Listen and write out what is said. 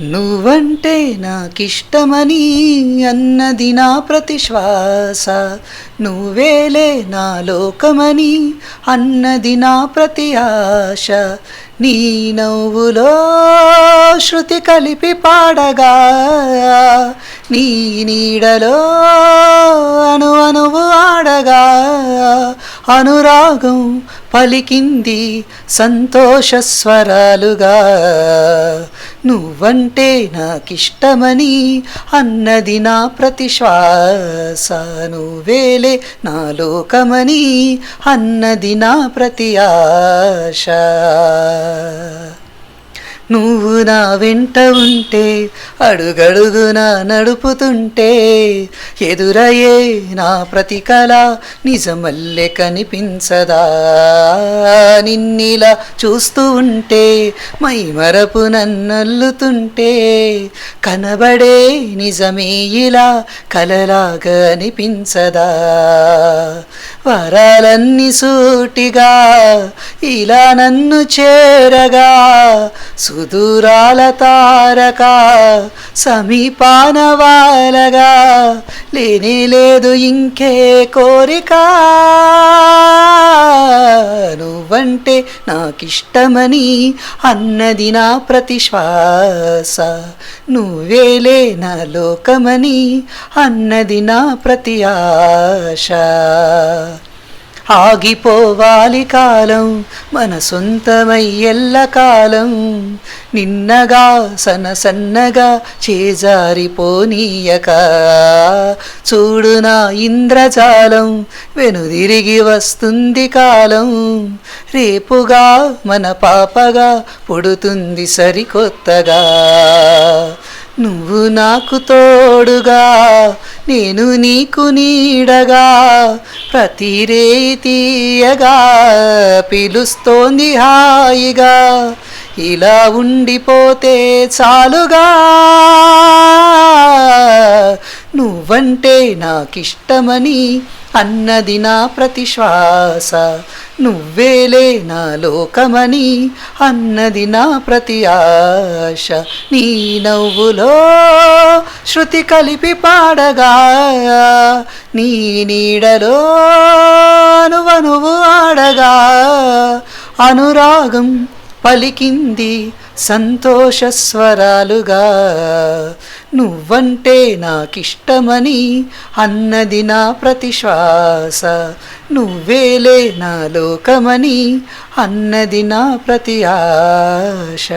నువ్వంటే నాకిష్టమని అన్నది నా ప్రతిశ్వాస. నువ్వేలే నా లోకమని అన్నది నా ప్రతి ఆశ. నీ నవ్వులో శృతి కలిపి పాడగా. నీ నీడలో అను అనువు ఆడగా. అనురాగం పలికింది సంతోష స్వరాలుగా. నువ్వంటే నాకిష్టమని అన్నది నా ప్రతిశ్వాస. నువ్వేలే నా లోకమని అన్నది నా ప్రతి ఆశ. నువ్వు నా వెంట ఉంటే అడుగడుగున నడుపుతుంటే ఎదురయ్యే నా ప్రతి కళ నిజమల్లే కనిపించదా? నిన్నిలా చూస్తూ ఉంటే మై మరపు నన్నల్లుతుంటే కనబడే నిజమే ఇలా కలలాగా అనిపించదా? వరాలన్నీ సూటిగా ఇలా నన్ను చేరగా సుదూరాల తారక సమీపాన వాలగా లేని లేదు ఇంకే కోరిక. నువ్వంటే నాకిష్టమని అన్నది నా ప్రతి శ్వాస నువ్వేలే నా లోకమని అన్నది నా ప్రతి ఆశ. ఆగిపోవాలి కాలం మన సొంతమై ఎల్లకాలం నిన్నగా సన సన్నగా చేజారిపోనీయక. చూడు నా ఇంద్రజాలం వెనుదిరిగి వస్తుంది కాలం. రేపుగా మన పాపగా పుడుతుంది సరికొత్తగా. నువ్వు నాకు తోడుగా నేను నీకు నీడగా ప్రతి రేయి తీయగా పిలుస్తోంది హాయిగా. ఇలా ఉండిపోతే చాలుగా. నువ్వంటే నాకిష్టమని అన్నది నా ప్రతి శ్వాస నువ్వేలే నా లోకమని అన్నది నా ప్రతి ఆశ. నీ నవ్వులో శృతి కలిపి పాడగా నీ నీడలో అనువనువు ఆడగా. అనురాగం పలికింది సంతోషస్వరాలుగా. నువ్వంటే నాకిష్టమని అన్నది నా ప్రతి శ్వాస నువ్వేలే నా లోకమని అన్నది నా ప్రతి ఆశ.